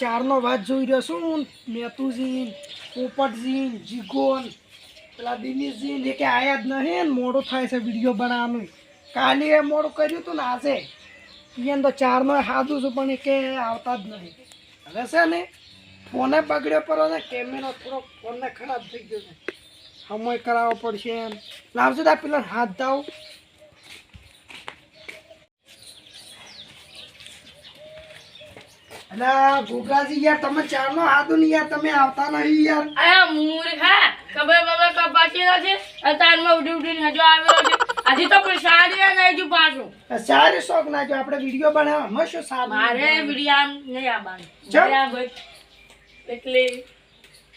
ચારનો વાત જોઈ રહ્યો છું મેતુજી પોપટજી જીગોન, પેલા દિનેશજી એ કે આયા જ નહીં મોડું થાય છે વીડિયો બનાવવાનું. કાલે એ મોડું કર્યું હતું ને આજે. એને તો ચારનો હાથું છું, પણ એ કે આવતા જ નહીં. હવે છે ને, ફોને બગડ્યો પર ને, કેમેરો થોડો ફોનને ખરાબ થઈ ગયો છે. સમય કરાવવો પડશે એમ. લાવજો તા પેલા હાથ દાવ. અલા ગોગરાજી યાર તમે ચારનો હાથું ને યાર તમે આવતા નહીં યાર. અરે મૂર્ખા ખબર બબર કપાતી નથી અતારમાં ઉડી ઉડીને હજુ આવેલો છે. હજી તો કોઈ નહીં હજુ પાછું. સારી શોખ ના જો આપણે વીડિયો બનાવવા. શું સારું મારે વિડીયામ નહીં આવવાનું. એટલે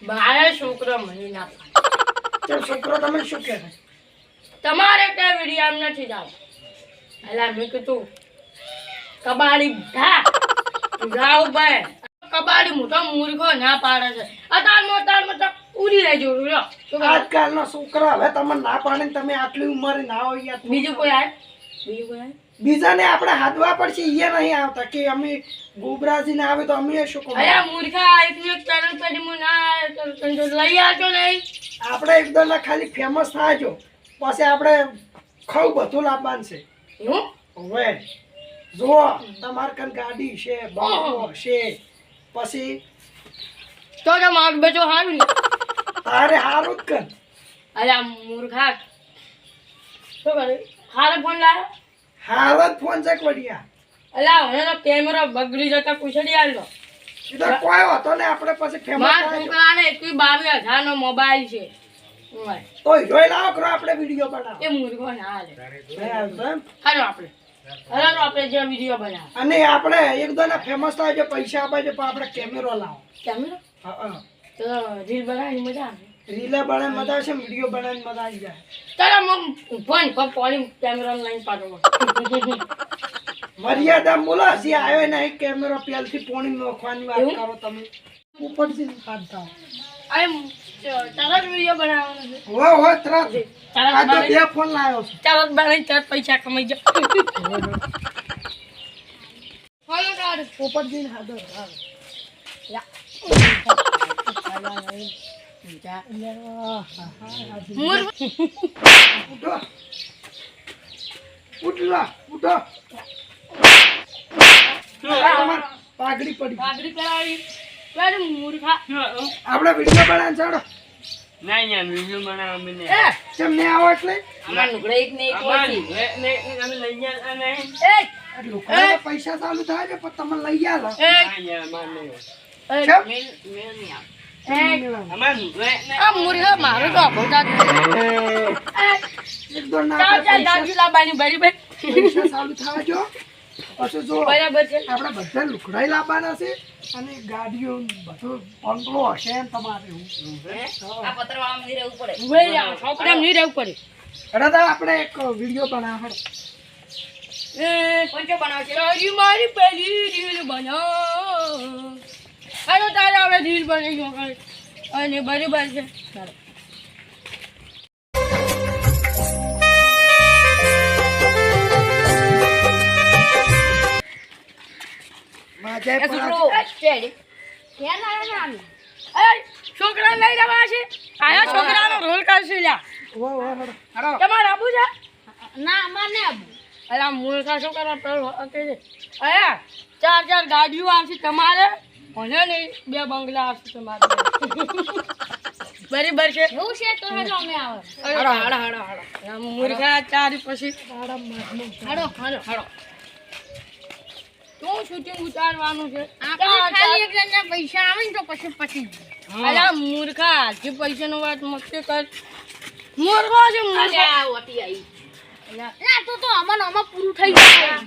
મારે છોકરો મને ના પાડે. છોકરો તમે શું કહે? તમારે ત્યાં વિડીયામ નથી જાવ એટલે મેં કીધું કબાડી હા જાવ ભાઈ. કબાડી મોટો મૂર્ખો ના પાડે છે. અતારમાં અતારમાં તો ઉડી રહી જોડું લો? આજકાલનો છોકરો હવે તમે ના પાડે ને તમે આટલી ઉંમરે ના હોય યાર. બીજું કોઈ આય બીજું કોઈ આય બીજાને આપણે હાથવા પડશે એ નહીં આવતા કે અમે ગોબરાજી ને આવે તો અમે શું કહું? અરે મૂર્ખા એટલું એક તરફ કરી મુ ના તો- તો- તો લઈ આવજો નહીં. આપણે એકદમ ખાલી ફેમસ થાજો. પછી આપણે ખવ બધું લાવવાનું છે. હું? હવે જુઓ તમાર કન ગાડી છે બાળકો છે. પછી તો કે મારું બેટો હારું ને. તારે હારું જ કર. અરે મૂર્ખા. શું કરે? હારે ફોન લાવ્યો હારે ફોન છે વડિયા અલા હવે તો કેમેરો બગડી જતા પૂછડી આવ્યો એ તો કોઈ હતો ને આપણે પછી ફેમસ માર છોકરાને એકવી બાવીસ હજાર નો મોબાઈલ છે. તો જોઈ લાવો કરો આપણે વીડિયો બનાવો. એ મૂર્ખો ના હાલે. હાલો આપણે. હાલો આપણે જે વીડિયો બનાવ. અને આપણે એકદમ ફેમસ થાય છે પૈસા આપે છે પણ આપણે કેમેરો લાવો. કેમેરો હા, હા. તો રીલ બનાવવાની મજા આવે. રીલે બને મજા આવશે વીડિયો બનાવીને મજા આવી જાય. તારા મમ ફોન પર પોલી કેમેરા લઈને પાડો. મર્યાદા બોલો હજી આવ્યો નહીં કેમેરો પેલથી પોણી નોખવાની વાત કરો તમે. ઉપરથી પાડતા અરે તારા જ વીડિયો બનાવવાનો છે. હો હો તરત. તારા આ બે ફોન લાવ્યો છું. ચાલો બનાવી ચાર પૈસા કમાઈ જાઓ. ફોલો કર પોપટજી ને હાથો હા. ઉઠલા ઉઠો. પાઘડી પડી. પાઘડી કરાવી મૂર્ખા. આપણે વીડિયો બનાવ ચાલો. ના યાર વીડિયો બનાવ અમે ને એ! કેમ ને આવો એટલે? અમાર નુકડે એક ને એક ઓછી. ને- ને- અમે લઈ ગયા અને એ! લોકોને પૈસા ચાલુ થાય છે પણ તમે લઈ ગયા એ! ના યાર, અમારે નહીં. એ! કેમ? મેલ- મેલ નહીં આવે. મારું તો અભોતા આપણે પછી જો બરાબર છે. આપણે બધા લુકડાઈ લાવવાના છે અને ગાડીઓ બધું બંગલો હશે એમ તમારે રહેવું પડે. દાદા આપણે એક વીડિયો બનાવો મારી પહેલી રીલ બનાવો. હાલો તારે હવે રીલ બનાવી. અને બરાબર છે. ચાલો. માજે એ પણ છોકરો. સ્ટેડી ક્યાં લાવ્યો ને એ છોકરા લઈ જવા છે? આયા છોકરાનો રોલ કરશે લ્યા. વો વો હડો. તમારે આબુ છે? ના અમારે આબુ. અલા મૂર્ખા શું કરવા પેલો અયા ચાર ચાર ગાડીઓ આવશે તમારે. મને નહીં બે બંગલા આવશે તમારે. બરાબર છે? એવું છે તો હેડો અમે આવે. હાડો હાડો હાડો હાડો મૂર્ખા ચાર પછી. હાડો હાડો હાડો શું શૂટિંગ ઉતારવાનું છે ખાલી એક જણના પૈસા આવે ને તો પછી પછી અલા મૂર્ખા જે પૈસાનો વાત મસ્તી કર. મૂર્ખો છે મૂર્ખો. ના તો તો આમાં આમાં પૂરું થઈ ગયું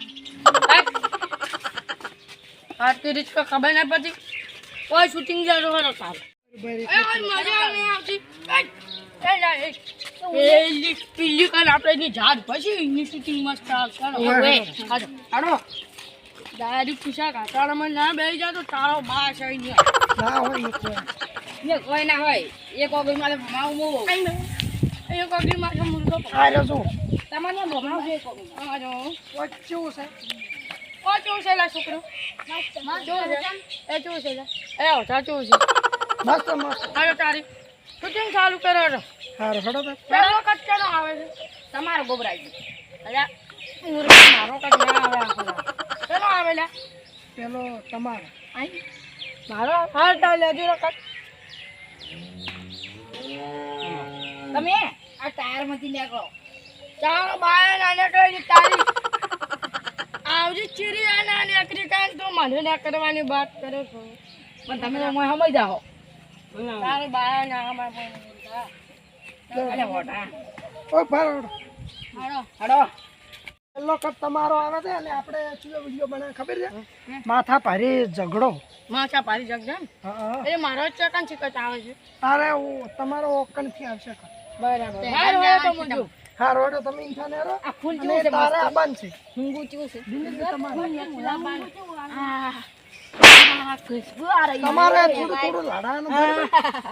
આટલી રીત તો ખબર ના પડતી કોઈ શૂટિંગ જરૂર. એ ઓય મજા નહીં આવતી. પેલી પીલી કર આપણે ઝાડ પછી શૂટિંગ મસ્ત આવશે દાદી ખુશા કાટાળામાં ના બેસી જાય તો તારો બા છે અહીંયા. ના હોય એક ને કોઈ ના હોય. એક ઓગી મારે ભમાવું મોવો એક ઓગી મારે મુર્ગો આ રહ્યો જો તમારે ભમાવ છે એક જો. છે. ઓ છે લા છોકરો. છે. એ કેવું છે લા. એ ઓછા કેવું છે. મસ્ત મસ્ત. હાલો તારી. શૂટિંગ ચાલુ કરો છો હારું હડો તો. પેલો કચરો આવે છે? તમારો ગોબરાજી. અલ્યા મુર્ગો મારો ના આવે આખો. પેલો આવે લ્યા પેલો તમારો. આઈ. મારો હાલ તા લેજો કચ તમે આ ટાયરમાંથી નીકળો. ચાલો બાય નાને કઈ તારી. આવજી ચીરી આના નાની અકરી કાન તો મને ના કરવાની વાત કરે છો. પણ તમે તો મને સમજ જાઓ. તારે બાય ના અમાર અલે મોટા ઓ ફાડો હાડો હાડો કપ તમારો આવે છે અને આપણે ચિયો વીડિયો બનાવે ખબર છે? માથા ભારે ઝઘડો. માથા પારી હા. એ મારો ચકન ચિકટ આવે છે. અરે તમારો ઓકનથી આવશે બરાબર. હારો તો મજો હા રોડો તમે ઇન્સાને રો આ ફૂલ અને તારે આ બંધ છે. હુંગુ ચીવું છે. તમારે. થોડું થોડું લડાવાનું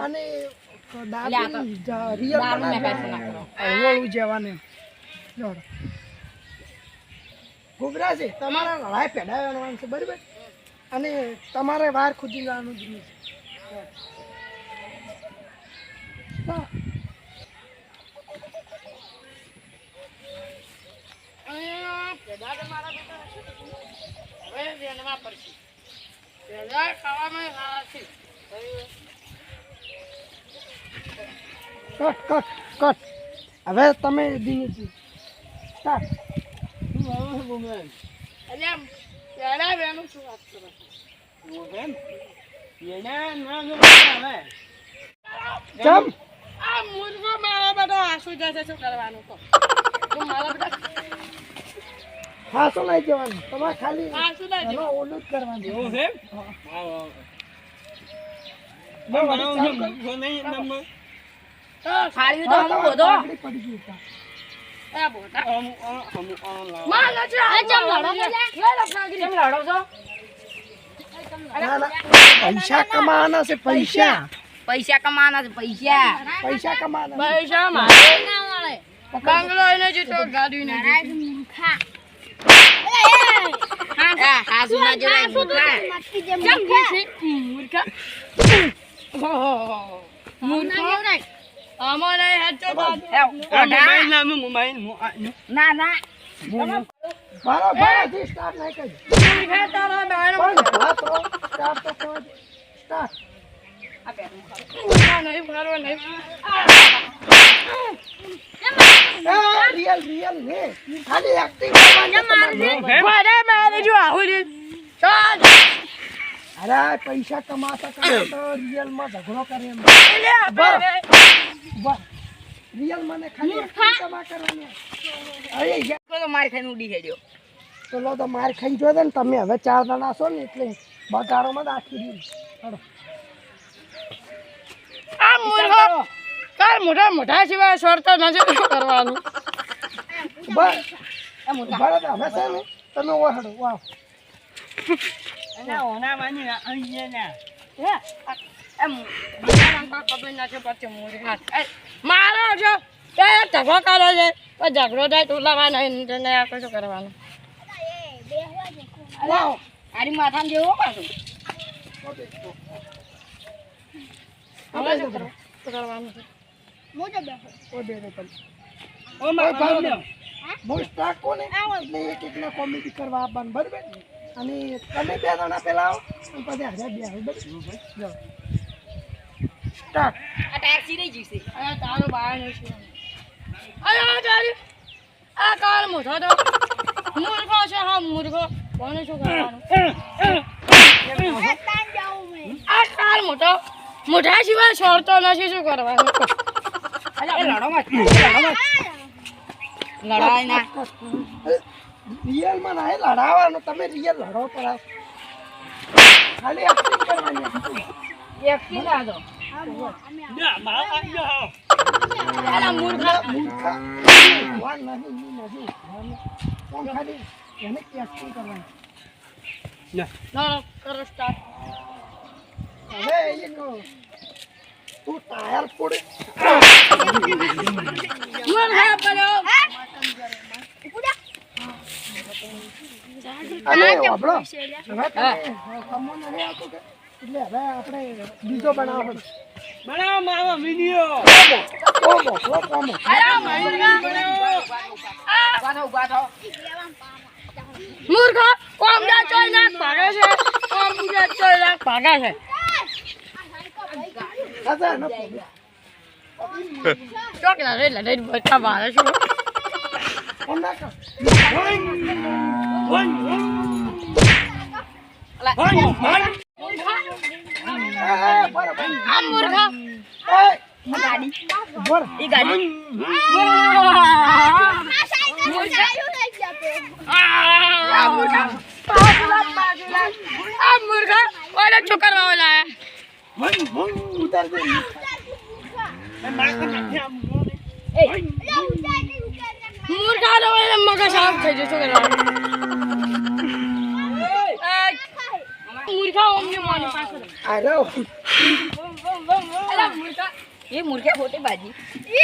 અને દાબીને રિયલ બનાવવાનું. કાંઈ ના કરો. હળવું જવાનું. જોડો. ઘૂઘરા છે તમારે લડાઈ પેડાવવાનું છે બરાબર અને તમારે વાર ખુદી જવાનું જ નહીં હા. તો મારા બેટા હવે વેનમાં પડશે પેદા ખાવામાં છે તમે દીની સ્ટાર્ટ એટલે પેલા વેનું શું વાત કરો જમ આ મૂર્ખો મારા બેટા આંસુ જશે શું કરવાનું તો તું મારા બેટા હા શું નહીં જવાનું તમારે ખાલી ઓલું જ કરવાનું એવું છે. ખાલી પડી પૈસા કમાવાના છે પૈસા. પૈસા કમાવાના છે પૈસા. પૈસા કમાવાના પૈસા મારે. ના મળે બંગલો એને જીતો ગાડી ને મૂર્ખા. હા મૂર્ખા? મૂર્ખા અમારે હેચો ના. ના સ્ટાર્ટ નહીં તારા સ્ટાર્ટ તો સ્ટાર્ટ નહીં નહીં. રિયલ રિયલ ને. ખાલી એક્ટિંગ કરવાની મારે મારે જો આવું ચાલ. અરે પૈસા કમાતા કમાતા રિયલમાં ઝઘડો કરે એમ. રિયલ મને ખાલી તમા કરવાની. અરે યાર તો મારી ખાઈને ઉડી હેડ્યો. પેલો તો માર ખાઈ જો ને તમે હવે ચાર જણા છો ને એટલે બગારોમાં રાખી હાલો. આ મૂર્ખો. કાલ મોટા મોટા સિવાય સ્વરતો નથી કરવાનું? બસ બરાબર હવે છે ને તમે ઓહડો વાહ મારો તે ઝઘડો કરે છે. ઝઘડો થાય તું લાવવાનો નહીં તને આ કશું કરવાનું. વાહ આરી માથામાં જેવો પાછું. હવે શું કરવાનું કોમેડી કરવા આપવાનું બરાબર? અને તમે બે જણા પેલા આવો પછી હાજર બે બરાબર? આ ટાયર સિરાઈ જશે અરે તારો બહાર નથી અરે આ તારી આ કાર મોટો તો મુર્ગો છે હા મુર્ગો કોને શું કરવાનું? આ કાર મોટો મોટા સિવાય છોડતો નથી શું કરવાનું? લડો મત મત લડાય ના. રિયલ ના લડાવવાનું. તમે રિયલ લડો પડા ખાલી એક્ટિંગ કરવાની. acting. એકથી ના દો અલા મૂર્ખા મૂર્ખા ભગવાન નહીં નહીં કોણ ખાલી એને એક્ટિંગ કરવાની લડો કરો સ્ટાર્ટ હવે એક તું ટાયર ફોડે મૂર્ખા બનો અને વાપરો હવે કમોન રે આવતો કે એટલે હવે આપણે બીજો બનાવો પડે બનાવો મારો વિડિયો. કોમો કોમો કોમો મૂર્ખ કોમ જા ચોય નાક ભાગે છે? કોમ જા ચોય નાક ભાગે છે? અચ્છા ન પોમે. ચોકલા રે લડે બચ્ચા મારે છે કોમ ના કર એ, એ, બરોબર આ મૂર્ખ એ બોલ ઈ ગાડી આ મૂર્ખ આ મૂર્ખ ઓલે છોકરા ઓલા ઉતાર દે મૂર્ખ આ ઓલે મગજ સાફ થઈ જશે બેસી જાઓ અમને મોની પાસે. એ મુર્ગા ખોટી બાજી. એ